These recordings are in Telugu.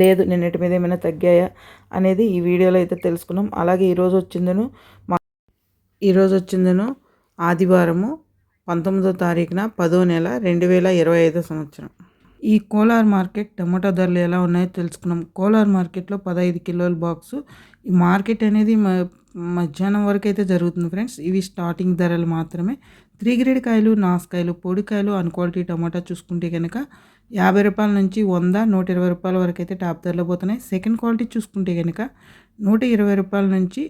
లేదు నిన్నటి మీద ఏమైనా తగ్గాయా అనేది ఈ వీడియోలో అయితే తెలుసుకున్నాం. అలాగే ఈరోజు వచ్చిందను మా ఈరోజు వచ్చిందను ఆదివారము పంతొమ్మిదో తారీఖున పదో నెల రెండు వేల ఇరవై ఐదో సంవత్సరం. ఈ కోలార్ మార్కెట్ టమాటా ధరలు ఎలా ఉన్నాయో తెలుసుకున్నాం. కోలార్ మార్కెట్లో పదహైదు కిలోల బాక్సు. ఈ మార్కెట్ అనేది మధ్యాహ్నం వరకు అయితే జరుగుతుంది ఫ్రెండ్స్. ఇవి స్టార్టింగ్ ధరలు మాత్రమే. త్రీ గ్రేడ్ కాయలు నాసుకాయలు పొడికాయలు అన్ క్వాలిటీ టమాటా చూసుకుంటే కనుక యాభై రూపాయల నుంచి వంద నూట ఇరవై రూపాయల వరకు అయితే టాప్ ధరలో పోతున్నాయి. సెకండ్ క్వాలిటీ చూసుకుంటే కనుక నూట ఇరవై రూపాయల నుంచి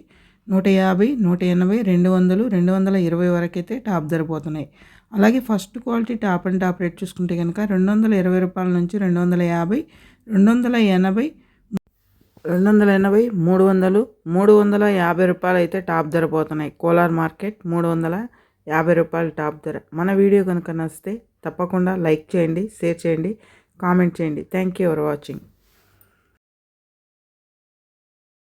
నూట యాభై నూట ఎనభై రెండు వందలు రెండు వందల ఇరవై వరకు అయితే టాప్ ధర పోతున్నాయి. అలాగే first quality top and top rate చూసుకుంటే కనుక రెండు వందల ఇరవై రూపాయల నుంచి రెండు వందల యాభై రెండు వందల ఎనభై రెండు వందల ఎనభై మూడు వందలు మూడు వందల యాభై రూపాయలు అయితే టాప్ ధర పోతున్నాయి. కోలార్ మార్కెట్ మూడు వందల యాభై రూపాయలు టాప్ ధర. మన వీడియో కనుక నచ్చితే తప్పకుండా లైక్ చేయండి షేర్ చేయండి కామెంట్ చేయండి. Thank you for watching